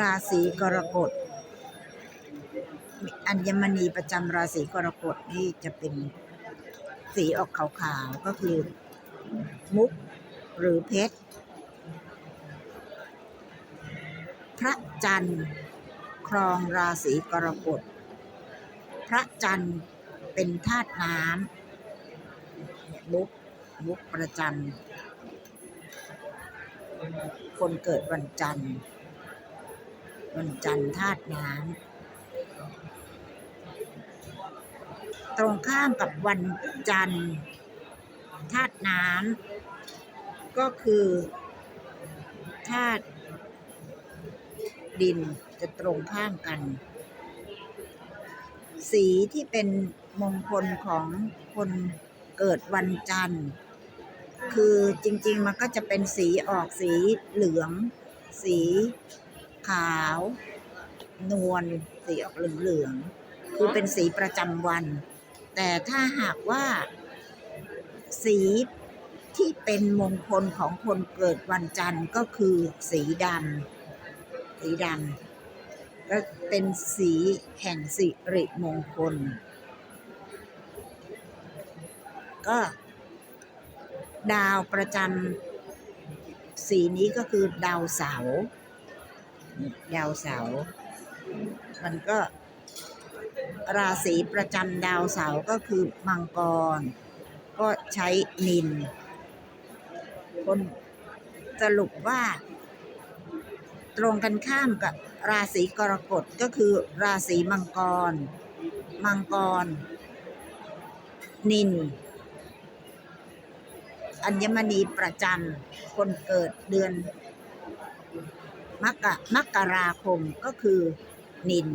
ราศีกรกฎอัญมณีประจำราศีกรกฎนี่จะเป็นสีออกขาวๆก็คือ มุกหรือเพชร พระจันทร์ครองราศีกรกฎ พระจันทร์เป็นธาตุน้ำมุกมุกประจันทร์คนเกิดวันจันทร์ วันจันทร์ธาตุน้ำตรงข้ามกับวันจันทร์ธาตุน้ำก็คือธาตุดินจะตรงข้ามกัน สีที่เป็นมงคลของคนเกิดวันจันทร์ คือจริง ๆ มันก็จะเป็นสีออกสีเหลือง สี ขาวนวลสีออกเหลืองๆคือเป็นสีประจำวัน แต่ถ้าหากว่า สีที่เป็นมงคลของคนเกิดวันจันทร์ก็คือสีดำสีดำก็เป็นสีแห่งสิริมงคล ก็ดาวประจำสีนี้ก็คือดาวเสาร์ ดาวเสาร์มันก็ ราศีประจำดาวเสาร์ก็คือมังกร ก็ใช้นิน คนสรุปว่า ตรงกันข้ามกับราศีกรกฎก็คือ ราศีมังกร มังกร นิน อัญมณีประจำคนเกิดเดือน มกะมกราคมก็คือนิน